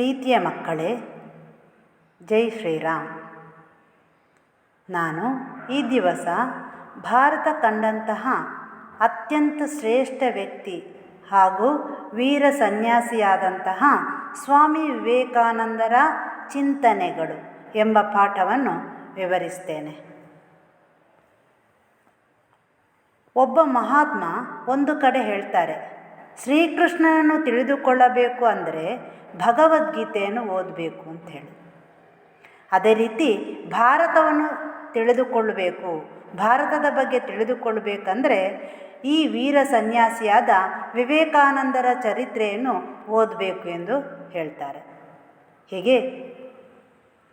ಪ್ರೀತಿಯ ಮಕ್ಕಳೇ, ಜೈ ಶ್ರೀರಾಮ್. ನಾನು ಈ ದಿವಸ ಭಾರತ ಕಂಡಂತಹ ಅತ್ಯಂತ ಶ್ರೇಷ್ಠ ವ್ಯಕ್ತಿ ಹಾಗೂ ವೀರ ಸನ್ಯಾಸಿಯಾದಂತಹ ಸ್ವಾಮಿ ವಿವೇಕಾನಂದರ ಚಿಂತನೆಗಳು ಎಂಬ ಪಾಠವನ್ನು ವಿವರಿಸ್ತೇನೆ. ಒಬ್ಬ ಮಹಾತ್ಮ ಒಂದು ಕಡೆ ಹೇಳ್ತಾರೆ ಶ್ರೀಕೃಷ್ಣನನ್ನು ತಿಳಿದುಕೊಳ್ಳಬೇಕು ಅಂದರೆ ಭಗವದ್ಗೀತೆಯನ್ನು ಓದಬೇಕು ಅಂತ ಹೇಳಿ. ಅದೇ ರೀತಿ ಭಾರತವನ್ನು ತಿಳಿದುಕೊಳ್ಳಬೇಕು, ಭಾರತದ ಬಗ್ಗೆ ತಿಳಿದುಕೊಳ್ಳಬೇಕಂದ್ರೆ ಈ ವೀರ ಸನ್ಯಾಸಿಯಾದ ವಿವೇಕಾನಂದರ ಚರಿತ್ರೆಯನ್ನು ಓದಬೇಕು ಎಂದು ಹೇಳ್ತಾರೆ. ಹೀಗೆ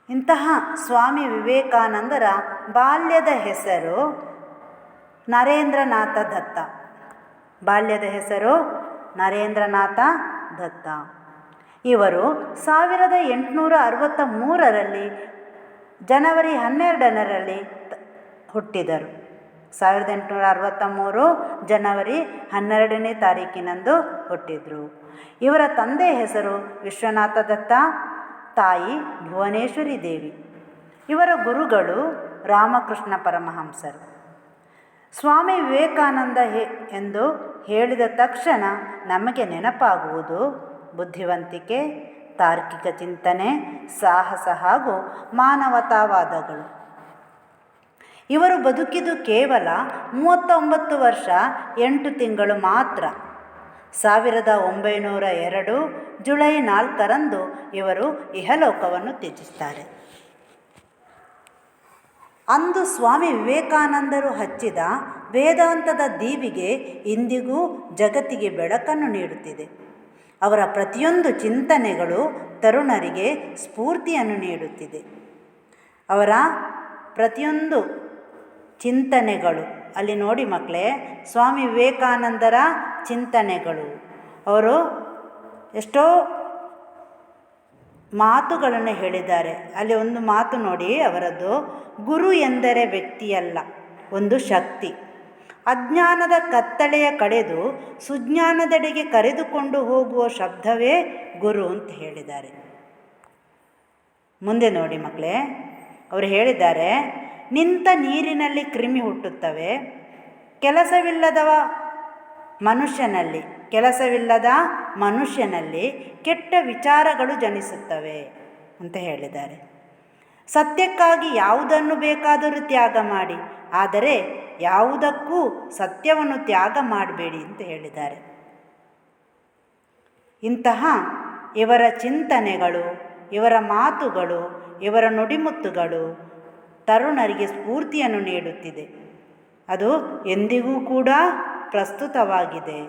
ಇಂತಹ ಸ್ವಾಮಿ ವಿವೇಕಾನಂದರ ಬಾಲ್ಯದ ಹೆಸರು ನರೇಂದ್ರನಾಥ ದತ್ತ. ಬಾಲ್ಯದ ಹೆಸರು ನರೇಂದ್ರನಾಥ ದತ್ತ. ಇವರು ಸಾವಿರದ ಎಂಟುನೂರ ಅರವತ್ತ ಮೂರರಲ್ಲಿ ಜನವರಿ ಹನ್ನೆರಡರಲ್ಲಿ ಹುಟ್ಟಿದರು. ಸಾವಿರದ ಎಂಟುನೂರ ಅರವತ್ತ ಮೂರು ಜನವರಿ ಹನ್ನೆರಡನೇ ತಾರೀಕಿನಂದು ಹುಟ್ಟಿದರು. ಇವರ ತಂದೆ ಹೆಸರು ವಿಶ್ವನಾಥ ದತ್ತ, ತಾಯಿ ಭುವನೇಶ್ವರಿ ದೇವಿ. ಇವರ ಗುರುಗಳು ರಾಮಕೃಷ್ಣ ಪರಮಹಂಸರು. ಸ್ವಾಮಿ ವಿವೇಕಾನಂದ ಹೇ ಎಂದು ಹೇಳಿದ ತಕ್ಷಣ ನಮಗೆ ನೆನಪಾಗುವುದು. ಬುದ್ಧಿವಂತಿಕೆ, ತಾರ್ಕಿಕ ಚಿಂತನೆ, ಸಾಹಸ ಹಾಗೂ ಮಾನವತಾವಾದಗಳು. ಇವರು ಬದುಕಿದು ಕೇವಲ ಮೂವತ್ತೊಂಬತ್ತು ವರ್ಷ ಎಂಟು ತಿಂಗಳು ಮಾತ್ರ. ಸಾವಿರದ ಒಂಬೈನೂರ ಎರಡು ಜುಲೈ ನಾಲ್ಕರಂದು ಇವರು ಇಹಲೋಕವನ್ನು ತ್ಯಜಿಸ್ತಾರೆ. ಅಂದು ಸ್ವಾಮಿ ವಿವೇಕಾನಂದರು ಹಚ್ಚಿದ ವೇದಾಂತದ ದೀವಿಗೆ ಇಂದಿಗೂ ಜಗತ್ತಿಗೆ ಬೆಳಕನ್ನು ನೀಡುತ್ತಿದೆ. ಅವರ ಪ್ರತಿಯೊಂದು ಚಿಂತನೆಗಳು ತರುಣರಿಗೆ ಸ್ಫೂರ್ತಿಯನ್ನು ನೀಡುತ್ತಿದೆ. ಅವರ ಪ್ರತಿಯೊಂದು ಚಿಂತನೆಗಳು, ಅಲ್ಲಿ ನೋಡಿ ಮಕ್ಕಳೇ, ಸ್ವಾಮಿ ವಿವೇಕಾನಂದರ ಚಿಂತನೆಗಳು. ಅವರು ಎಷ್ಟೋ ಮಾತುಗಳನ್ನು ಹೇಳಿದ್ದಾರೆ. ಅಲ್ಲಿ ಒಂದು ಮಾತು ನೋಡಿ ಅವರದ್ದು ಗುರು ಎಂದರೆ ವ್ಯಕ್ತಿಯಲ್ಲ, ಒಂದು ಶಕ್ತಿ. ಅಜ್ಞಾನದ ಕತ್ತಳೆಯ ಕಡೆದು ಸುಜ್ಞಾನದೆಡೆಗೆ ಕರೆದುಕೊಂಡು ಹೋಗುವ ಶಬ್ದವೇ ಗುರು ಅಂತ ಹೇಳಿದ್ದಾರೆ. ಮುಂದೆ ನೋಡಿ ಮಕ್ಕಳೇ, ಅವರು ಹೇಳಿದ್ದಾರೆ, ನಿಂತ ನೀರಿನಲ್ಲಿ ಕ್ರಿಮಿ ಹುಟ್ಟುತ್ತವೆ. ಕೆಲಸವಿಲ್ಲದವ ಮನುಷ್ಯನಲ್ಲಿ. ಕೆಲಸವಿಲ್ಲದ ಮನುಷ್ಯನಲ್ಲಿ ಕೆಟ್ಟ ವಿಚಾರಗಳು ಜನಿಸುತ್ತವೆ ಅಂತ ಹೇಳಿದ್ದಾರೆ. ಸತ್ಯಕ್ಕಾಗಿ ಯಾವುದನ್ನು ಬೇಕಾದರೂ ತ್ಯಾಗ ಮಾಡಿ, ಆದರೆ ಯಾವುದಕ್ಕೂ ಸತ್ಯವನ್ನು ತ್ಯಾಗ ಮಾಡಬೇಡಿ ಅಂತ ಹೇಳಿದ್ದಾರೆ. ಇಂತಹ ಇವರ ಚಿಂತನೆಗಳು, ಇವರ ಮಾತುಗಳು, ಇವರ ನುಡಿಮುತ್ತುಗಳು ತರುಣರಿಗೆ ಸ್ಫೂರ್ತಿಯನ್ನು ನೀಡುತ್ತಿದೆ. ಅದು ಎಂದಿಗೂ ಕೂಡ ಪ್ರಸ್ತುತವಾಗಿದೆ.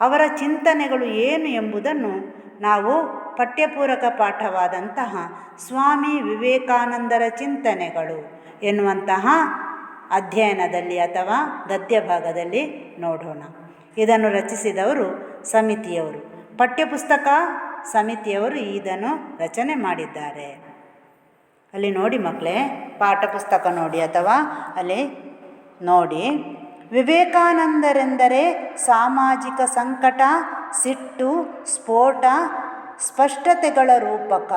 ಅವರ ಚಿಂತನೆಗಳು ಏನು ಎಂಬುದನ್ನು ನಾವು ಪಠ್ಯಪೂರಕ ಪಾಠವಾದಂತಹ ಸ್ವಾಮಿ ವಿವೇಕಾನಂದರ ಚಿಂತನೆಗಳು ಎನ್ನುವಂತಹ ಅಧ್ಯಯನದಲ್ಲಿ ಅಥವಾ ಗದ್ಯ ಭಾಗದಲ್ಲಿ ನೋಡೋಣ. ಇದನ್ನು ರಚಿಸಿದವರು ಸಮಿತಿಯವರು. ಪಠ್ಯಪುಸ್ತಕ ಸಮಿತಿಯವರು ಇದನ್ನು ರಚನೆ ಮಾಡಿದ್ದಾರೆ. ಅಲ್ಲಿ ನೋಡಿ ಮಕ್ಕಳೇ ಪಾಠ ಪುಸ್ತಕ ನೋಡಿ ಅಥವಾ ಅಲ್ಲಿ ನೋಡಿ ವಿವೇಕಾನಂದರೆಂದರೆ ಸಾಮಾಜಿಕ ಸಂಕಟ, ಸಿಟ್ಟು, ಸ್ಫೋಟ, ಸ್ಪಷ್ಟತೆಗಳ ರೂಪಕ.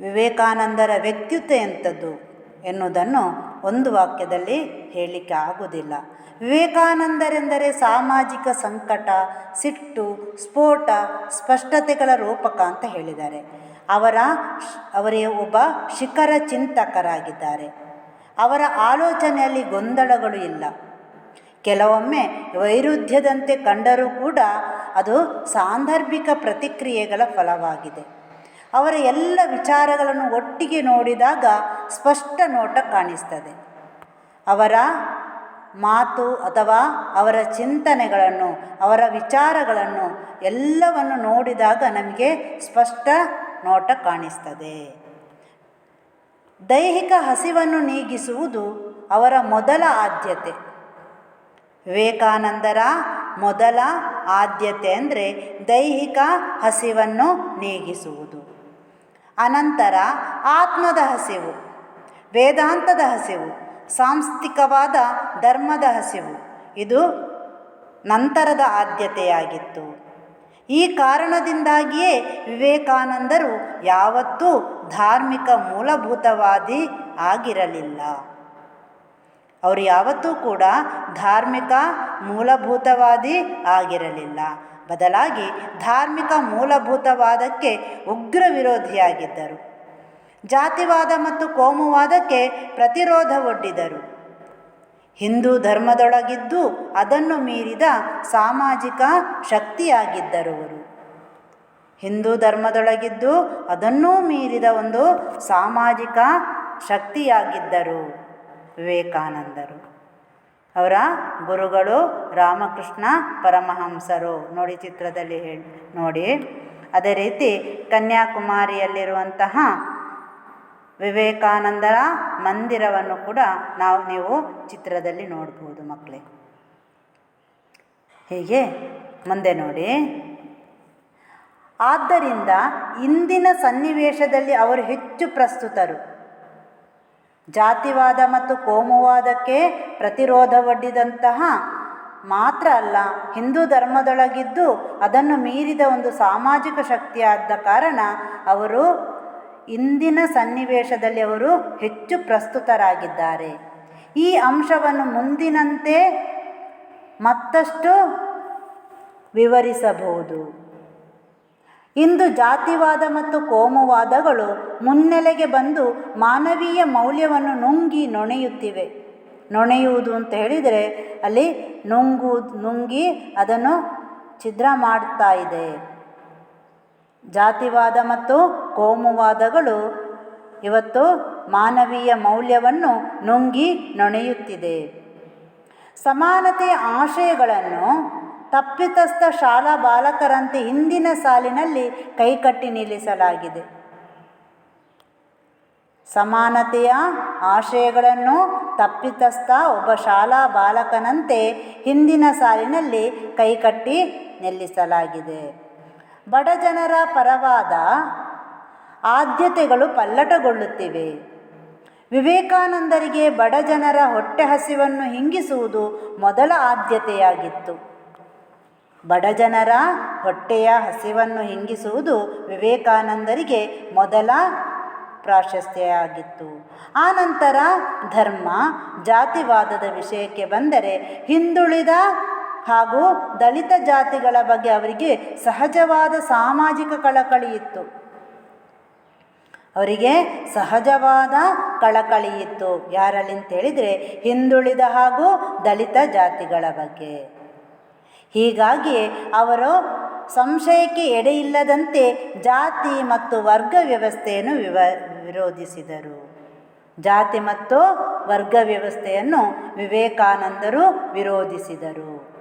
ವಿವೇಕಾನಂದರ ವ್ಯಕ್ತಿತ್ವ ಎಂಥದ್ದು ಎನ್ನುವುದನ್ನು ಒಂದು ವಾಕ್ಯದಲ್ಲಿ ಹೇಳಲಿಕ್ಕೆ ಆಗುವುದಿಲ್ಲ. ವಿವೇಕಾನಂದರೆಂದರೆ ಸಾಮಾಜಿಕ ಸಂಕಟ, ಸಿಟ್ಟು, ಸ್ಫೋಟ, ಸ್ಪಷ್ಟತೆಗಳ ರೂಪಕ ಅಂತ ಹೇಳಿದ್ದಾರೆ. ಅವರ ಅವರೇ ಒಬ್ಬ ಶಿಖರ ಚಿಂತಕರಾಗಿದ್ದಾರೆ. ಅವರ ಆಲೋಚನೆಯಲ್ಲಿ ಗೊಂದಲಗಳು ಇಲ್ಲ. ಕೆಲವೊಮ್ಮೆ ವೈರುಧ್ಯದಂತೆ ಕಂಡರೂ ಕೂಡ ಅದು ಸಾಂದರ್ಭಿಕ ಪ್ರತಿಕ್ರಿಯೆಗಳ ಫಲವಾಗಿದೆ. ಅವರ ಎಲ್ಲ ವಿಚಾರಗಳನ್ನು ಒಟ್ಟಿಗೆ ನೋಡಿದಾಗ ಸ್ಪಷ್ಟ ನೋಟ ಕಾಣಿಸ್ತದೆ. ಅವರ ಮಾತು ಅಥವಾ ಅವರ ಚಿಂತನೆಗಳನ್ನು, ಅವರ ವಿಚಾರಗಳನ್ನು ಎಲ್ಲವನ್ನು ನೋಡಿದಾಗ ನಮಗೆ ಸ್ಪಷ್ಟ ನೋಟ ಕಾಣಿಸ್ತದೆ. ದೈಹಿಕ ಹಸಿವನ್ನು ನೀಗಿಸುವುದು ಅವರ ಮೊದಲ ಆದ್ಯತೆ. ವಿವೇಕಾನಂದರ ಮೊದಲ ಆದ್ಯತೆ ಅಂದರೆ ದೈಹಿಕ ಹಸಿವನ್ನು ನೀಗಿಸುವುದು. ಅನಂತರ ಆತ್ಮದ ಹಸಿವು, ವೇದಾಂತದ ಹಸಿವು, ಸಾಂಸ್ಥಿಕವಾದ ಧರ್ಮದ ಹಸಿವು. ಇದು ನಂತರದ ಆದ್ಯತೆಯಾಗಿತ್ತು. ಈ ಕಾರಣದಿಂದಾಗಿಯೇ ವಿವೇಕಾನಂದರು ಯಾವತ್ತೂ ಧಾರ್ಮಿಕ ಮೂಲಭೂತವಾದಿ ಆಗಿರಲಿಲ್ಲ. ಅವರು ಯಾವತ್ತೂ ಕೂಡ ಧಾರ್ಮಿಕ ಮೂಲಭೂತವಾದಿ ಆಗಿರಲಿಲ್ಲ. ಬದಲಾಗಿ ಧಾರ್ಮಿಕ ಮೂಲಭೂತವಾದಕ್ಕೆ ಉಗ್ರ ವಿರೋಧಿಯಾಗಿದ್ದರು. ಜಾತಿವಾದ ಮತ್ತು ಕೋಮುವಾದಕ್ಕೆ ಪ್ರತಿರೋಧ ಒಡ್ಡಿದರು. ಹಿಂದೂ ಧರ್ಮದೊಳಗಿದ್ದು ಅದನ್ನು ಮೀರಿದ ಸಾಮಾಜಿಕ ಶಕ್ತಿಯಾಗಿದ್ದರು ಅವರು ಹಿಂದೂ ಧರ್ಮದೊಳಗಿದ್ದು ಅದನ್ನೂ ಮೀರಿದ ಒಂದು ಸಾಮಾಜಿಕ ಶಕ್ತಿಯಾಗಿದ್ದರು ವಿವೇಕಾನಂದರು. ಅವರ ಗುರುಗಳು ರಾಮಕೃಷ್ಣ ಪರಮಹಂಸರು. ನೋಡಿ ಚಿತ್ರದಲ್ಲಿ ಹೇಳಿ, ನೋಡಿ. ಅದೇ ರೀತಿ ಕನ್ಯಾಕುಮಾರಿಯಲ್ಲಿರುವಂತಹ ವಿವೇಕಾನಂದರ ಮಂದಿರವನ್ನು ಕೂಡ ನಾವು ನೀವು ಚಿತ್ರದಲ್ಲಿ ನೋಡ್ಬೋದು ಮಕ್ಕಳೇ. ಹೀಗೆ? ಮುಂದೆ ನೋಡಿ. ಆದ್ದರಿಂದ ಇಂದಿನ ಸನ್ನಿವೇಶದಲ್ಲಿ ಅವರು ಹೆಚ್ಚು ಪ್ರಸ್ತುತರು. ಜಾತಿವಾದ ಮತ್ತು ಕೋಮುವಾದಕ್ಕೆ ಪ್ರತಿರೋಧ ಒಡ್ಡಿದಂತಹ ಮಾತ್ರ ಅಲ್ಲ, ಹಿಂದೂ ಧರ್ಮದೊಳಗಿದ್ದು ಅದನ್ನು ಮೀರಿದ ಒಂದು ಸಾಮಾಜಿಕ ಶಕ್ತಿಯಾದ ಕಾರಣ ಅವರು ಇಂದಿನ ಸನ್ನಿವೇಶದಲ್ಲಿ ಅವರು ಹೆಚ್ಚು ಪ್ರಸ್ತುತರಾಗಿದ್ದಾರೆ. ಈ ಅಂಶವನ್ನು ಮುಂದಿನಂತೆ ಮತ್ತಷ್ಟು ವಿವರಿಸಬಹುದು. ಇಂದು ಜಾತಿವಾದ ಮತ್ತು ಕೋಮುವಾದಗಳು ಮುನ್ನೆಲೆಗೆ ಬಂದು ಮಾನವೀಯ ಮೌಲ್ಯವನ್ನು ನುಂಗಿ ನೊಣೆಯುತ್ತಿವೆ. ನೊಣೆಯುವುದು ಅಂತ ಹೇಳಿದರೆ ಅಲ್ಲಿ ನುಂಗು, ನುಂಗಿ ಅದನ್ನು ಛಿದ್ರ ಮಾಡ್ತಾ ಇದೆ. ಜಾತಿವಾದ ಮತ್ತು ಕೋಮುವಾದಗಳು ಇವತ್ತು ಮಾನವೀಯ ಮೌಲ್ಯವನ್ನು ನುಂಗಿ ನೊಣೆಯುತ್ತಿದೆ. ಸಮಾನತೆಯ ಆಶಯಗಳನ್ನು ತಪ್ಪಿತಸ್ಥ ಶಾಲಾ ಬಾಲಕರಂತೆ ಹಿಂದಿನ ಸಾಲಿನಲ್ಲಿ ಕೈಕಟ್ಟಿ ನಿಲ್ಲಿಸಲಾಗಿದೆ. ಸಮಾನತೆಯ ಆಶಯಗಳನ್ನು ತಪ್ಪಿತಸ್ಥ ಒಬ್ಬ ಶಾಲಾ ಬಾಲಕನಂತೆ ಹಿಂದಿನ ಸಾಲಿನಲ್ಲಿ ಕೈಕಟ್ಟಿ ನಿಲ್ಲಿಸಲಾಗಿದೆ. ಬಡಜನರ ಪರವಾದ ಆದ್ಯತೆಗಳು ಪಲ್ಲಟಗೊಳ್ಳುತ್ತಿವೆ. ವಿವೇಕಾನಂದರಿಗೆ ಬಡಜನರ ಹೊಟ್ಟೆ ಹಸಿವನ್ನು ಹಿಂಗಿಸುವುದು ಮೊದಲ ಆದ್ಯತೆಯಾಗಿತ್ತು. ಬಡಜನರ ಹೊಟ್ಟೆಯ ಹಸಿವನ್ನು ಹಿಂಗಿಸುವುದು ವಿವೇಕಾನಂದರಿಗೆ ಮೊದಲ ಪ್ರಾಶಸ್ತ್ಯ ಆನಂತರ ಧರ್ಮ, ಜಾತಿವಾದದ ವಿಷಯಕ್ಕೆ ಬಂದರೆ ಹಿಂದುಳಿದ ಹಾಗೂ ದಲಿತ ಜಾತಿಗಳ ಬಗ್ಗೆ ಅವರಿಗೆ ಸಹಜವಾದ ಸಾಮಾಜಿಕ ಕಳಕಳಿ ಇತ್ತು. ಅವರಿಗೆ ಸಹಜವಾದ ಕಳಕಳಿ ಇತ್ತು. ಯಾರಲ್ಲಿ ಅಂತ ಹೇಳಿದರೆ ಹಿಂದುಳಿದ ಹಾಗೂ ದಲಿತ ಜಾತಿಗಳ ಬಗ್ಗೆ. ಹೀಗಾಗಿ ಅವರು ಸಂಶಯಕ್ಕೆ ಎಡೆಯಿಲ್ಲದಂತೆ ಜಾತಿ ಮತ್ತು ವರ್ಗ ವ್ಯವಸ್ಥೆಯನ್ನು ವಿವ, ವಿರೋಧಿಸಿದರು. ಜಾತಿ ಮತ್ತು ವರ್ಗ ವ್ಯವಸ್ಥೆಯನ್ನು ವಿವೇಕಾನಂದರು ವಿರೋಧಿಸಿದರು.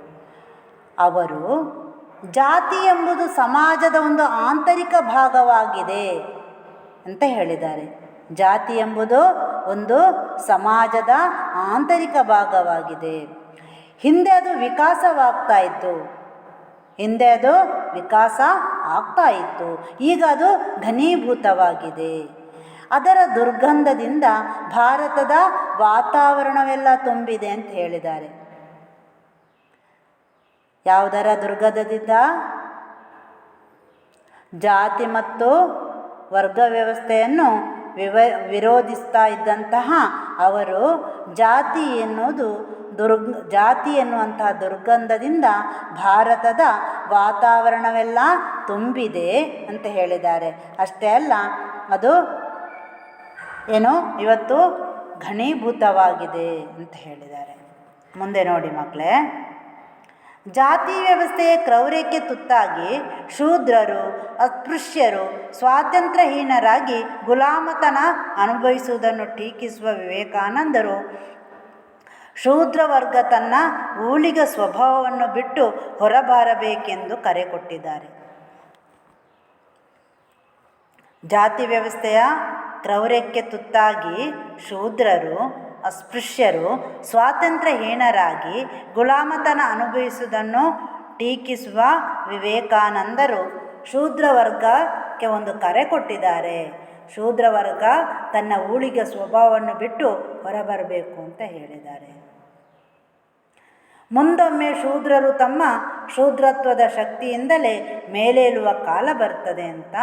ಅವರು, ಜಾತಿ ಎಂಬುದು ಸಮಾಜದ ಒಂದು ಆಂತರಿಕ ಭಾಗವಾಗಿದೆ ಅಂತ ಹೇಳಿದ್ದಾರೆ. ಜಾತಿ ಎಂಬುದು ಒಂದು ಸಮಾಜದ ಆಂತರಿಕ ಭಾಗವಾಗಿದೆ. ಹಿಂದೆ ಅದು ವಿಕಾಸವಾಗ್ತಾ ಇತ್ತು. ಹಿಂದೆ ಅದು ವಿಕಾಸ ಆಗ್ತಾ ಇತ್ತು. ಈಗ ಅದು ಘನೀಭೂತವಾಗಿದೆ. ಅದರ ದುರ್ಗಂಧದಿಂದ ಭಾರತದ ವಾತಾವರಣವೆಲ್ಲ ತುಂಬಿದೆ ಅಂತ ಹೇಳಿದ್ದಾರೆ. ಯಾವುದರ ದುರ್ಗಂಧದಿಂದ ಜಾತಿ ಮತ್ತು ವರ್ಗ ವ್ಯವಸ್ಥೆಯನ್ನು ವಿವ, ವಿರೋಧಿಸ್ತಾ ಇದ್ದಂತಹ ಅವರು ಜಾತಿ ಎನ್ನುವುದು ದುರ್ಗ್, ಜಾತಿ ಎನ್ನುವಂತಹ ದುರ್ಗಂಧದಿಂದ ಭಾರತದ ವಾತಾವರಣವೆಲ್ಲ ತುಂಬಿದೆ ಅಂತ ಹೇಳಿದ್ದಾರೆ. ಅಷ್ಟೇ ಅಲ್ಲ, ಅದು ಏನು? ಇವತ್ತು ಘನೀಭೂತವಾಗಿದೆ ಅಂತ ಹೇಳಿದ್ದಾರೆ. ಮುಂದೆ ನೋಡಿ ಮಕ್ಕಳೇ. ಜಾತಿ ವ್ಯವಸ್ಥೆಯ ಕ್ರೌರ್ಯಕ್ಕೆ ತುತ್ತಾಗಿ ಶೂದ್ರರು, ಅಸ್ಪೃಶ್ಯರು, ಸ್ವಾತಂತ್ರ್ಯಹೀನರಾಗಿ ಗುಲಾಮತನ ಅನುಭವಿಸುವುದನ್ನು ಟೀಕಿಸುವ ವಿವೇಕಾನಂದರು. ಶೂದ್ರ ವರ್ಗ ತನ್ನ ಊಳಿಗ ಸ್ವಭಾವವನ್ನು ಬಿಟ್ಟು ಹೊರಬಾರಬೇಕೆಂದು ಕರೆ ಕೊಟ್ಟಿದ್ದಾರೆ. ಜಾತಿ ವ್ಯವಸ್ಥೆಯ ಕ್ರೌರ್ಯಕ್ಕೆ ತುತ್ತಾಗಿ ಶೂದ್ರರು ಅಸ್ಪೃಶ್ಯರು ಸ್ವಾತಂತ್ರ್ಯಹೀನರಾಗಿ ಗುಲಾಮತನ ಅನುಭವಿಸುವುದನ್ನು ಟೀಕಿಸುವ ವಿವೇಕಾನಂದರು. ಶೂದ್ರ ವರ್ಗಕ್ಕೆ ಒಂದು ಕರೆ ಕೊಟ್ಟಿದ್ದಾರೆ. ಶೂದ್ರ ವರ್ಗ ತನ್ನ ಊಳಿಗೆ ಸ್ವಭಾವವನ್ನು ಬಿಟ್ಟು ಹೊರಬರಬೇಕು ಅಂತ ಹೇಳಿದ್ದಾರೆ. ಮುಂದೊಮ್ಮೆ ಶೂದ್ರರು ತಮ್ಮ ಶೂದ್ರತ್ವದ ಶಕ್ತಿಯಿಂದಲೇ ಮೇಲೇಳುವ ಕಾಲ ಬರ್ತದೆ ಅಂತ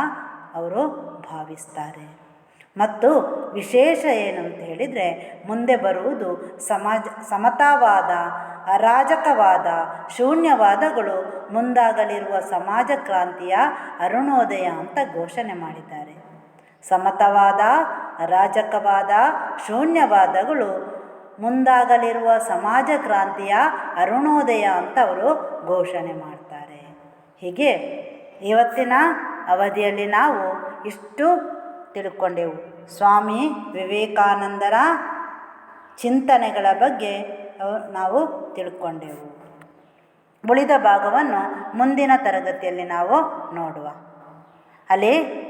ಅವರು ಭಾವಿಸ್ತಾರೆ. ಮತ್ತು ವಿಶೇಷ ಏನು ಅಂತ ಹೇಳಿದರೆ ಮುಂದೆ ಬರುವುದು ಸಮಾಜ ಸಮತಾವಾದ, ಅರಾಜಕವಾದ, ಶೂನ್ಯವಾದಗಳು ಮುಂದಾಗಲಿರುವ ಸಮಾಜ ಕ್ರಾಂತಿಯ ಅರುಣೋದಯ ಅಂತ ಘೋಷಣೆ ಮಾಡಿದ್ದಾರೆ. ಸಮತವಾದ, ಅರಾಜಕವಾದ, ಶೂನ್ಯವಾದಗಳು ಮುಂದಾಗಲಿರುವ ಸಮಾಜ ಕ್ರಾಂತಿಯ ಅರುಣೋದಯ ಅಂತ ಅವರು ಘೋಷಣೆ ಮಾಡ್ತಾರೆ. ಹೀಗೆ ಇವತ್ತಿನ ಅವಧಿಯಲ್ಲಿ ನಾವು ಇಷ್ಟು ತಿಳ್ಕೊಂಡೆವು. ಸ್ವಾಮಿ ವಿವೇಕಾನಂದರ ಚಿಂತನೆಗಳ ಬಗ್ಗೆ ನಾವು ತಿಳ್ಕೊಂಡೆವು. ಉಳಿದ ಭಾಗವನ್ನು ಮುಂದಿನ ತರಗತಿಯಲ್ಲಿ ನಾವು ನೋಡುವ. ಅಲ್ಲಿ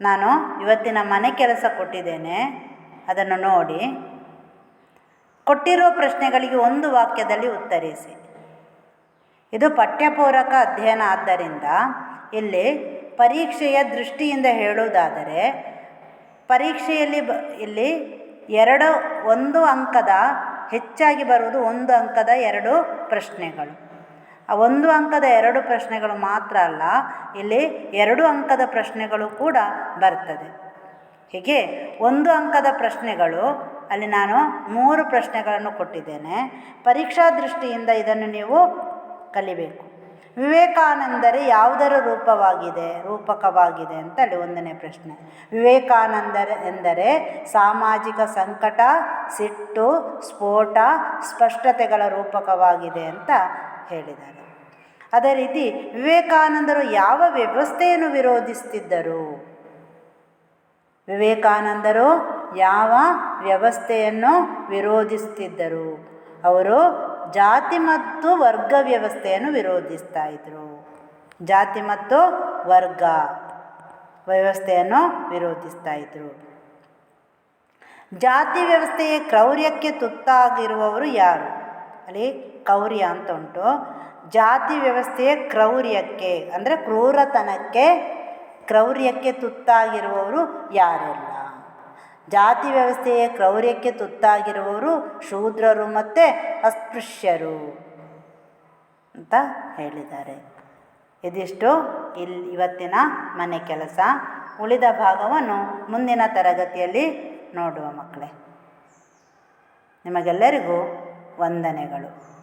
ನಾನು ಇವತ್ತಿನ ಮನೆ ಕೆಲಸ ಕೊಟ್ಟಿದ್ದೇನೆ. ಅದನ್ನು ನೋಡಿ. ಕೊಟ್ಟಿರೋ ಪ್ರಶ್ನೆಗಳಿಗೆ ಒಂದು ವಾಕ್ಯದಲ್ಲಿ ಉತ್ತರಿಸಿ. ಇದು ಪಠ್ಯಪೂರಕ ಅಧ್ಯಯನ ಆದ್ದರಿಂದ ಇಲ್ಲಿ ಪರೀಕ್ಷೆಯ ದೃಷ್ಟಿಯಿಂದ ಹೇಳುವುದಾದರೆ ಪರೀಕ್ಷೆಯಲ್ಲಿ ಬ, ಇಲ್ಲಿ ಎರಡು, ಒಂದು ಅಂಕದ ಹೆಚ್ಚಾಗಿ ಬರುವುದು ಒಂದು ಅಂಕದ ಎರಡು ಪ್ರಶ್ನೆಗಳು. ಆ ಒಂದು ಅಂಕದ ಎರಡು ಪ್ರಶ್ನೆಗಳು ಮಾತ್ರ ಅಲ್ಲ, ಇಲ್ಲಿ ಎರಡು ಅಂಕದ ಪ್ರಶ್ನೆಗಳು ಕೂಡ ಬರ್ತದೆ. ಹೀಗೆ ಒಂದು ಅಂಕದ ಪ್ರಶ್ನೆಗಳು, ಅಲ್ಲಿ ನಾನು ಮೂರು ಪ್ರಶ್ನೆಗಳನ್ನು ಕೊಟ್ಟಿದ್ದೇನೆ. ಪರೀಕ್ಷಾ ದೃಷ್ಟಿಯಿಂದ ಇದನ್ನು ನೀವು ಕಲಿಬೇಕು. ವಿವೇಕಾನಂದರೆ ಯಾವುದರ ರೂಪವಾಗಿದೆ? ರೂಪಕವಾಗಿದೆ ಅಂತ ಅಲ್ಲಿ ಒಂದನೇ ಪ್ರಶ್ನೆ. ವಿವೇಕಾನಂದರ ಎಂದರೆ ಸಾಮಾಜಿಕ ಸಂಕಟ, ಸಿಟ್ಟು, ಸ್ಫೋಟ, ಸ್ಪಷ್ಟತೆಗಳ ರೂಪಕವಾಗಿದೆ ಅಂತ ಹೇಳಿದ್ದಾರೆ. ಅದೇ ರೀತಿ ವಿವೇಕಾನಂದರು ಯಾವ ವ್ಯವಸ್ಥೆಯನ್ನು ವಿರೋಧಿಸ್ತಿದ್ದರು? ವಿವೇಕಾನಂದರು ಯಾವ ವ್ಯವಸ್ಥೆಯನ್ನು ವಿರೋಧಿಸ್ತಿದ್ದರು? ಅವರು ಜಾತಿ ಮತ್ತು ವರ್ಗ ವ್ಯವಸ್ಥೆಯನ್ನು ವಿರೋಧಿಸ್ತಾ ಇದ್ದರು ಜಾತಿ ಮತ್ತು ವರ್ಗ ವ್ಯವಸ್ಥೆಯನ್ನು ವಿರೋಧಿಸ್ತಾ ಇದ್ದರು ಜಾತಿ ವ್ಯವಸ್ಥೆಯ ಕ್ರೌರ್ಯಕ್ಕೆ ತುತ್ತಾಗಿರುವವರು ಯಾರು? ಅಲ್ಲಿ ಕೌರ್ಯ ಅಂತ ಉಂಟು. ಜಾತಿ ವ್ಯವಸ್ಥೆಯ ಕ್ರೌರ್ಯಕ್ಕೆ, ಅಂದರೆ ಕ್ರೂರತನಕ್ಕೆ ಕ್ರೌರ್ಯಕ್ಕೆ ತುತ್ತಾಗಿರುವವರು ಯಾರೆಲ್ಲ? ಜಾತಿ ವ್ಯವಸ್ಥೆಯ ಕ್ರೌರ್ಯಕ್ಕೆ ತುತ್ತಾಗಿರುವವರು ಶೂದ್ರರು ಮತ್ತು ಅಸ್ಪೃಶ್ಯರು ಅಂತ ಹೇಳಿದ್ದಾರೆ. ಇದಿಷ್ಟು ಇಲ್ಲಿ ಇವತ್ತಿನ ಮನೆ ಕೆಲಸ. ಉಳಿದ ಭಾಗವನ್ನು ಮುಂದಿನ ತರಗತಿಯಲ್ಲಿ ನೋಡುವ ಮಕ್ಕಳೇ. ನಿಮಗೆಲ್ಲರಿಗೂ ವಂದನೆಗಳು.